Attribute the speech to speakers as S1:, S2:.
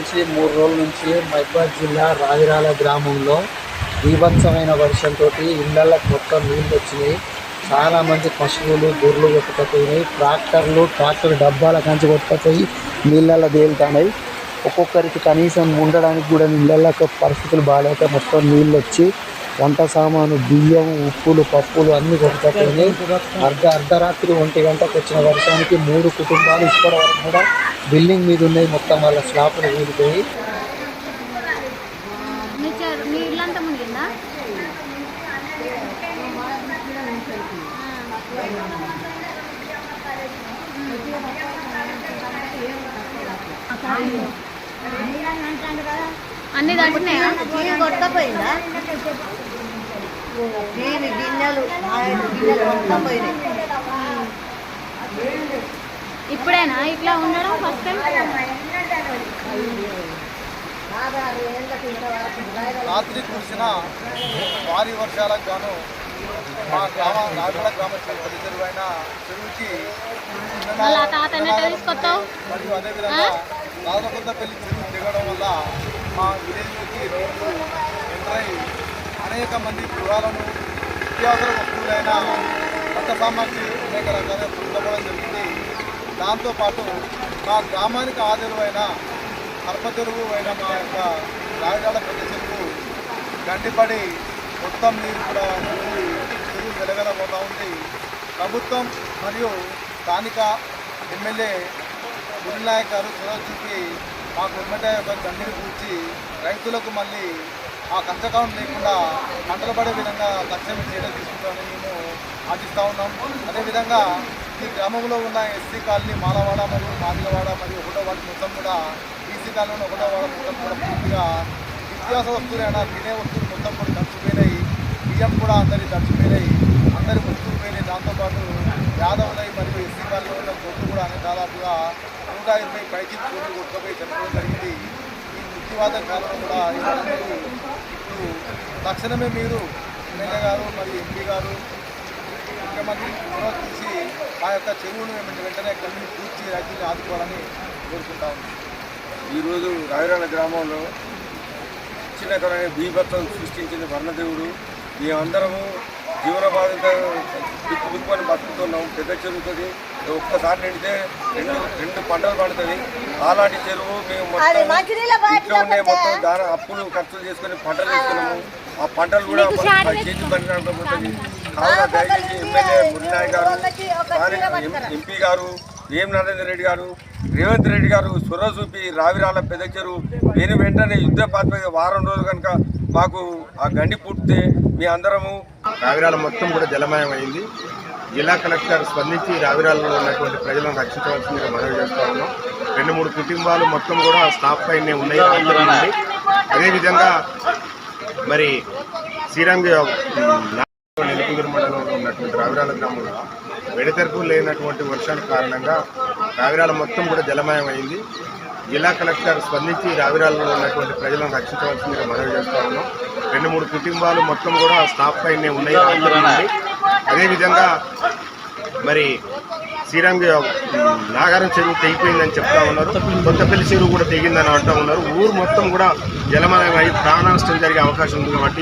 S1: నుంచి మూడు రోజుల నుంచి మైబాద్ జిల్లా రావిరాల గ్రామంలో బీభత్సమైన వర్షంతో ఇళ్ళకి మొత్తం నీళ్ళు వచ్చినాయి. చాలామంది పశువులు గొర్రెలు కొట్టుకుపోయినాయి. ట్రాక్టర్లు ట్రాక్టర్ డబ్బాల కంచి కొట్టుకుపోయి నీళ్ళల్లో తేలుతున్నాయి. ఒక్కొక్కరికి కనీసం ఉండడానికి కూడా నీళ్ళకి పరిస్థితులు బాగాలేక మొత్తం నీళ్ళు వచ్చి వంట సామాను బియ్యం ఉప్పులు పప్పులు అన్నీ కొట్టుకుపోయినాయి. అర్ధ అర్ధరాత్రి ఒంటి గంటకు వచ్చిన వర్షానికి మూడు కుటుంబాలు ఇప్పటివరకు కూడా బిల్డింగ్ మీద ఉన్నాయి మొత్తం వాళ్ళ స్లాపులు కూలిపోయి
S2: మునిగిందా? అన్ని తగ్గినాయా
S3: టీవీ కొట్టకపోయిందా టీవీ గిన్నెలు గిన్నెలు మొత్తం పోయినాయి
S2: ఇప్పుడేనా? ఇట్లా ఉండడం ఫస్ట్ టైం
S4: రాత్రి కురిసిన భారీ వర్షాలకు గాను మా గ్రామ నాగడ గ్రామ చెరువు అయిన చెరువుకి మరియు అదేవిధంగా రాజకొత్తపల్లి చెరువు దిగడం వల్ల మా విలేజ్లోకి నీళ్ళు ఎంటర్ అనేక మంది గృహాలను నిత్యావసర వస్తువులైన వంట సామాగ్రి అనేక రకాల పొందడం జరిగింది. దాంతోపాటు మా గ్రామానికి ఆదరువైన కర్మతెరువు అయిన మా యొక్క రాయగాడ పెద్ద చెరువు గండిపడి మొత్తం నీరు కూడా చెరువు వెలగలబోతూ ఉంది. ప్రభుత్వం మరియు స్థానిక ఎమ్మెల్యే గురునాయక్ గారు చొరవ చూపి మా గుమ్మట యొక్క గండిని పూడ్చి రైతులకు మళ్ళీ ఆ కంచకాలం లేకుండా పంటలు పడే విధంగా తక్షణమే చర్యలు తీసుకుంటామని మేము ఆశిస్తూ ఉన్నాం. అదేవిధంగా ఈ గ్రామంలో ఉన్న ఎస్సీ కాలనీ మాలవాడ మరియు మాదిలవాడ మరియు ఒకటో వాటి మొత్తం కూడా ఈసీ కాలనీ ఒకటో వాడ మొత్తం కూడా పూర్తిగా నిత్యాస వస్తువులైనా తినే వస్తువులు మొత్తం కూడా తడిచిపోయినాయి. బియ్యం కూడా అందరి తడిచిపోయినాయి. అందరి వస్తువులు పోయినాయి దాంతోపాటు యాదవులై మరియు ఎస్సీ కాలనీ ఉన్న కొట్టు కూడా అనే దాదాపుగా నూట ఇరవై పైకి కోట్లు కొట్టుకుపోయి చనిపోవడం జరిగింది. ఈ మృత్యువాద కాలంలో కూడా ఇప్పుడు తక్షణమే మీరు ఎమ్మెల్యే గారు మరియు ఎంపీ గారు ముఖ్యమంత్రి చొరవ తీసి ఆ యొక్క చెరువును మేము వెంటనే కళ్ళు పూర్తి రైతుల్ని ఆదుకోవాలని కోరుకుంటా ఉన్నాం
S5: ఈరోజు రాయరాల గ్రామంలో చిన్నకరమైన బీభత్సం సృష్టించిన వర్ణదేవుడు. మేమందరము జీవన బాధిత దిక్కు దిక్కుని బతుకుతున్నాం. పెద్ద చెరువుతుంది ఒక్కసారి నిండితే రెండు రెండు పంటలు పడుతుంది అలాంటి చెరువు మేము మొత్తం మొత్తం దాని అప్పులు ఖర్చులు చేసుకొని పంటలు వేసుకున్నాము ఆ పంటలు కూడా పది కేజీ పడినట్టు పోతుంది కావున దయచేసి ఎమ్మెల్యే మురళీనాయక్ గారు స్థానిక ఎంపీ గారు వేం నరేంద్ర రెడ్డి గారు రేవంత్ రెడ్డి గారు చొరవ చూపి రావిరాల పెద్ద చెరువు. నేను వెంటనే యుద్ధ ప్రాతిపదిక వారం రోజులు కనుక మాకు ఆ గండి పుట్టితే మీ అందరము
S6: రావిరాల మొత్తం కూడా జలమయం అయింది జిల్లా కలెక్టర్ స్పందించి రావిరాలలో ఉన్నటువంటి ప్రజలను రక్షించవలసిందిగా మనవి చేస్తా ఉన్నాం. రెండు మూడు కుటుంబాలు మొత్తం కూడా స్టాప్ పైనే ఉన్నాయి. అదేవిధంగా మరి శ్రీరంగ నెలకొందరు మండలంలో ఉన్నటువంటి రావిరాల గ్రామంలో వెడతెరపు లేనటువంటి వర్షాల కారణంగా రావిరాల మొత్తం కూడా జలమయమైంది. జిల్లా కలెక్టర్ స్పందించి రావిరాలలో ఉన్నటువంటి ప్రజలను రక్షించవలసిందిగా మనవి చేస్తా ఉన్నాం. రెండు మూడు కుటుంబాలు మొత్తం కూడా స్టాప్ పైనే ఉన్నాయి. అదేవిధంగా మరి శ్రీరామ్ నాగారం చెరువు తెగిపోయిందని చెప్తా ఉన్నారు. కొత్తపల్లి చెరువు కూడా తెగిందని అంటూ ఉన్నారు. ఊరు మొత్తం కూడా జలమయం అయి ప్రాణ నష్టం జరిగే అవకాశం ఉంది కాబట్టి